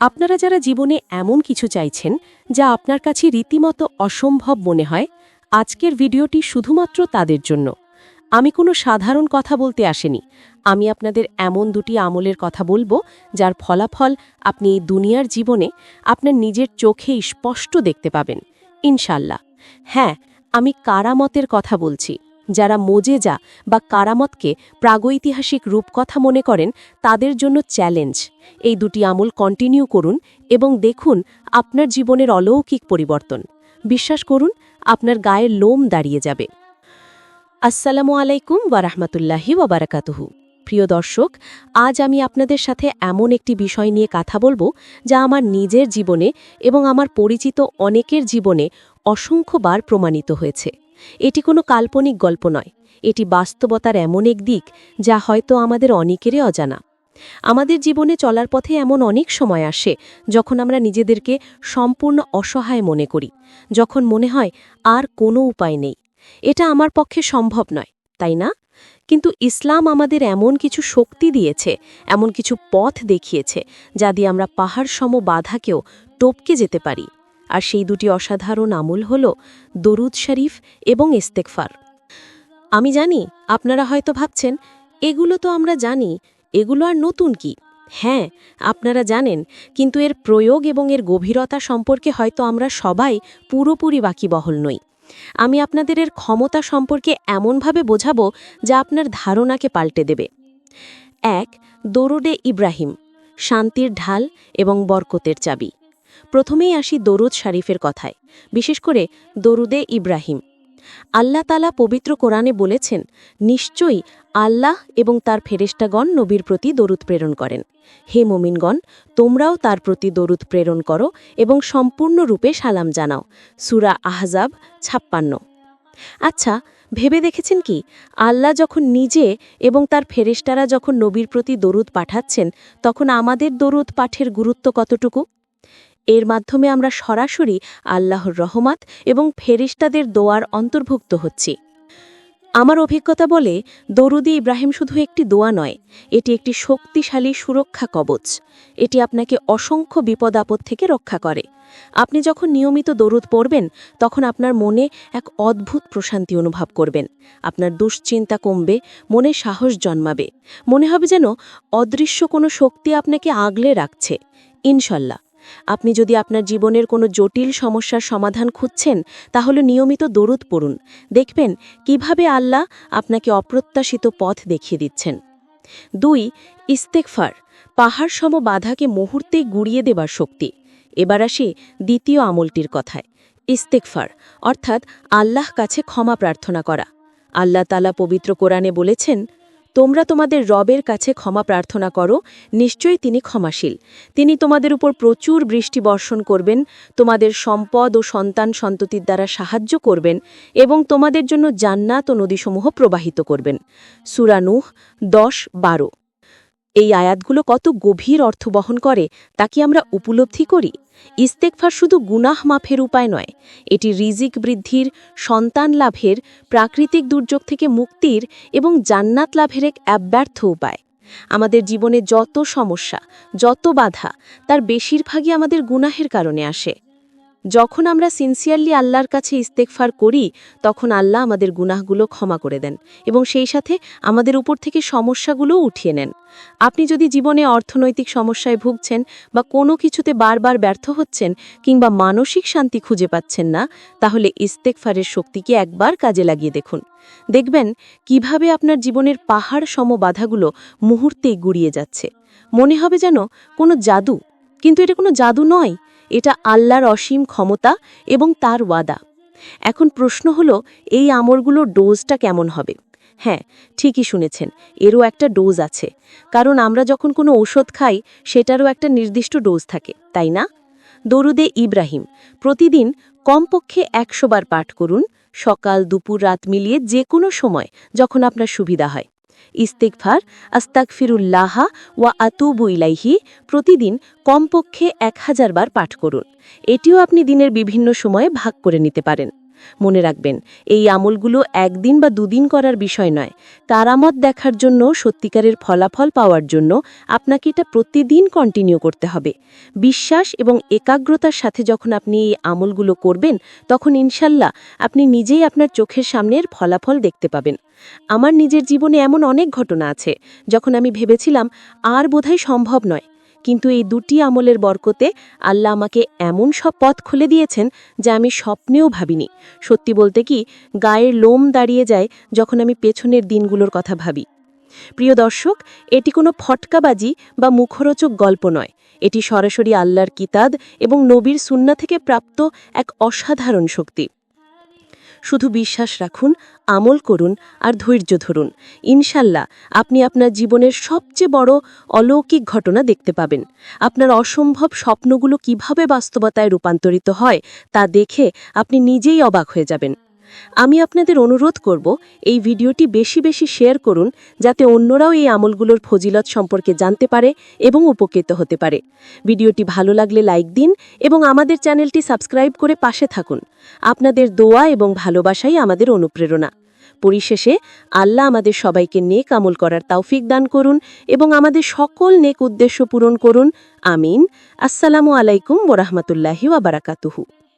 আপনারা যারা জীবনে এমন কিছু চাইছেন যা আপনার কাছে রীতিমতো অসম্ভব মনে হয়, আজকের ভিডিওটি শুধুমাত্র তাদের জন্য। আমি কোনো সাধারণ কথা বলতে আসেনি। আমি আপনাদের এমন দুটি আমলের কথা বলব, যার ফলাফল আপনি এই দুনিয়ার জীবনে আপনার নিজের চোখে স্পষ্ট দেখতে পাবেন। ইনশাল্লাহ হ্যাঁ আমি কারামতের কথা বলছি। যারা মোজেজা বা কারামতকে প্রাগৈতিহাসিক রূপকথা মনে করেন, তাদের জন্য চ্যালেঞ্জ। এই দুটি আমল কন্টিনিউ করুন এবং দেখুন আপনার জীবনের অলৌকিক পরিবর্তন। বিশ্বাস করুন, আপনার গায়ের লোম দাঁড়িয়ে যাবে। আসসালামু আলাইকুম ওয়ারাহমাতুল্লাহি ওয়াবারাকাতুহু প্রিয় দর্শক, আজ আমি আপনাদের সাথে এমন একটি বিষয় নিয়ে কথা বলব যা আমার নিজের জীবনে এবং আমার পরিচিত অনেকের জীবনে অসংখ্যবার প্রমাণিত হয়েছে। এটি কোনো কাল্পনিক গল্প নয়। এটি বাস্তবতার এমন এক দিক যা হয়তো আমাদের অনেকেরই অজানা। আমাদের জীবনে চলার পথে এমন অনেক সময় আসে যখন আমরা নিজেদেরকে সম্পূর্ণ অসহায় মনে করি, যখন মনে হয় আর কোনো উপায় নেই। এটা আমার পক্ষে সম্ভব নয়, তাই না? কিন্তু ইসলাম আমাদের এমন কিছু শক্তি দিয়েছে, এমন কিছু পথ দেখিয়েছে, যা দিয়ে আমরা পাহাড় সম বাধাকেও টপকে যেতে পারি। আর সেই দুটি অসাধারণ আমল হল দরুদ শরীফ এবং ইস্তেকফার আমি জানি, আপনারা হয়তো ভাবছেন, এগুলো তো আমরা জানি, এগুলো আর নতুন কি? হ্যাঁ আপনারা জানেন, কিন্তু এর প্রয়োগ এবং এর গভীরতা সম্পর্কে হয়তো আমরা সবাই পুরোপুরি বাকিবহল নই। আমি আপনাদের এর ক্ষমতা সম্পর্কে এমনভাবে বোঝাবো যা আপনার ধারণাকে পাল্টে দেবে। এক দরুডে ইব্রাহিম, শান্তির ঢাল এবং বরকতের চাবি। প্রথমেই আসি দরুদ শরীফের কথায়, বিশেষ করে দরুদে ইব্রাহিম। আল্লাহ তালা পবিত্র কোরআনে বলেছেন, নিশ্চয়ই আল্লাহ এবং তার ফেরেস্টাগণ নবীর প্রতি দরুদ প্রেরণ করেন। হে মোমিনগণ, তোমরাও তার প্রতি দরুদ প্রেরণ করো এবং সম্পূর্ণরূপে সালাম জানাও। সুরা আহজাব ছাপ্পান্ন। আচ্ছা ভেবে দেখেছেন কি? আল্লাহ যখন নিজে এবং তার ফেরেস্টারা যখন নবীর প্রতি দরুদ পাঠাচ্ছেন, তখন আমাদের দরুদ পাঠের গুরুত্ব কতটুকু? এর মাধ্যমে আমরা সরাসরি আল্লাহর রহমাত এবং ফেরিস্তাদের দোয়ার অন্তর্ভুক্ত হচ্ছি। আমার অভিজ্ঞতা বলে দরুদি ইব্রাহিম শুধু একটি দোয়া নয়, এটি একটি শক্তিশালী সুরক্ষা কবচ। এটি আপনাকে অসংখ্য বিপদ আপদ থেকে রক্ষা করে। আপনি যখন নিয়মিত দরুদ পড়বেন, তখন আপনার মনে এক অদ্ভুত প্রশান্তি অনুভব করবেন। আপনার দুশ্চিন্তা কমবে, মনে সাহস জন্মাবে। মনে হবে যেন অদৃশ্য কোনো শক্তি আপনাকে আগলে রাখছে। ইনশাল্লাহ। আপনি যদি আপনার জীবনের কোনো জটিল সমস্যার সমাধান খুঁজছেন, তাহলে নিয়মিত দরুদ পড়ুন। দেখবেন কীভাবে আল্লাহ আপনাকে অপ্রত্যাশিত পথ দেখিয়ে দিচ্ছেন। দুই ইস্তেকফার পাহাড় সম বাধাকে মুহূর্তেই গুড়িয়ে দেবার শক্তি। এবার আসি দ্বিতীয় আমলটির কথায়। ইস্তেকফার অর্থাৎ আল্লাহ কাছে ক্ষমা প্রার্থনা করা। আল্লাহ তালা পবিত্র কোরআনে বলেছেন তোমরা তোমাদের রবের কাছে ক্ষমা প্রার্থনা করো, নিশ্চয়ই তিনি ক্ষমাশীল। তিনি তোমাদের উপর প্রচুর বৃষ্টি বর্ষণ করবেন, তোমাদের সম্পদ ও সন্তান সন্ততির দ্বারা সাহায্য করবেন এবং তোমাদের জন্য জান্নাত ও নদীসমূহ প্রবাহিত করবেন। সুরানুহ দশ, বারো। এই আয়াতগুলো কত গভীর অর্থ বহন করে তা কি আমরা উপলব্ধি করি? ইস্তেকফার শুধু গুনাহ মাফের উপায় নয়, এটি রিজিক বৃদ্ধির, সন্তান লাভের, প্রাকৃতিক দুর্যোগ থেকে মুক্তির এবং জান্নাত লাভের এক অব্যর্থ উপায়। আমাদের জীবনে যত সমস্যা, যত বাধা, তার বেশিরভাগই আমাদের গুনাহের কারণে আসে। যখন আমরা সিনসিয়ারলি আল্লাহর কাছে ইস্তেকফার করি, তখন আল্লাহ আমাদের গুনাহগুলো ক্ষমা করে দেন এবং সেই সাথে আমাদের উপর থেকে সমস্যাগুলোও উঠিয়ে নেন। আপনি যদি জীবনে অর্থনৈতিক সমস্যায় ভুগছেন বা কোনো কিছুতে বারবার ব্যর্থ হচ্ছেন কিংবা মানসিক শান্তি খুঁজে পাচ্ছেন না, তাহলে ইস্তেকফারের শক্তিকে একবার কাজে লাগিয়ে দেখুন। দেখবেন কীভাবে আপনার জীবনের পাহাড় সম বাধাগুলো মুহূর্তেই গুড়িয়ে যাচ্ছে। মনে হবে যেন কোনো জাদু, কিন্তু এটা কোনো জাদু নয়। এটা আল্লাহর অসীম ক্ষমতা এবং তার ওয়াদা। এখন প্রশ্ন হলো, এই আমরগুলোর ডোজটা কেমন হবে? হ্যাঁ ঠিকই শুনেছেন, এরও একটা ডোজ আছে। কারণ আমরা যখন কোনো ঔষধ খাই, সেটারও একটা নির্দিষ্ট ডোজ থাকে, তাই না? দরুদে ইব্রাহিম, প্রতিদিন কমপক্ষে একশো বার পাঠ করুন, সকাল, দুপুর, রাত মিলিয়ে যে কোনো সময়, যখন আপনার সুবিধা হয়। ইস্তেকফার আস্তাকফিরুল্লাহা ওয়া আতুবু ইলাইহি প্রতিদিন কমপক্ষে এক হাজার বার পাঠ করুন। এটিও আপনি দিনের বিভিন্ন সময়ে ভাগ করে নিতে পারেন। মনে রাখবেন, এই আমলগুলো একদিন বা দুদিন করার বিষয় নয়। কারামত দেখার জন্য, সত্যিকারের ফলাফল পাওয়ার জন্য আপনাকে এটা প্রতিদিন কন্টিনিউ করতে হবে। বিশ্বাস এবং একাগ্রতার সাথে যখন আপনি এই আমলগুলো করবেন, তখন ইনশাল্লাহ আপনি নিজেই আপনার চোখের সামনের ফলাফল দেখতে পাবেন। আমার নিজের জীবনে এমন অনেক ঘটনা আছে, যখন আমি ভেবেছিলাম, আর বোধহয় সম্ভব নয়। কিন্তু এই দুটি আমলের বরকতে আল্লাহ আমাকে এমন সব পথ খুলে দিয়েছেন যা আমি স্বপ্নেও ভাবিনি। সত্যি বলতে কি, গায়ের লোম দাঁড়িয়ে যায় যখন আমি পেছনের দিনগুলোর কথা ভাবি। প্রিয় দর্শক, এটি কোনো ফটকাবাজি বা মুখরোচক গল্প নয়। এটি সরাসরি আল্লাহর কিতাদ এবং নবীর সুন্না থেকে প্রাপ্ত এক অসাধারণ শক্তি। শুধু বিশ্বাস রাখুন, আমল করুন আর ধৈর্য ধরুন। ইনশাল্লাহ আপনি আপনার জীবনের সবচেয়ে বড় অলৌকিক ঘটনা দেখতে পাবেন। আপনার অসম্ভব স্বপ্নগুলো কীভাবে বাস্তবতায় রূপান্তরিত হয় তা দেখে আপনি নিজেই অবাক হয়ে যাবেন। আমি আপনাদের অনুরোধ করব এই ভিডিওটি বেশি বেশি শেয়ার করুন, যাতে অন্যরাও এই আমলগুলোর ফজিলত সম্পর্কে জানতে পারে এবং উপকৃত হতে পারে। ভিডিওটি ভালো লাগলে লাইক দিন এবং আমাদের চ্যানেলটি সাবস্ক্রাইব করে পাশে থাকুন। আপনাদের দোয়া এবং ভালোবাসাই আমাদের অনুপ্রেরণা। পরিশেষে, আল্লাহ আমাদের সবাইকে নেক আমল করার তৌফিক দান করুন এবং আমাদের সকল নেক উদ্দেশ্য পূরণ করুন। আমিন। আসসালামু আলাইকুম ওরহমতুল্লাহি ওয়াবারাকাতুহু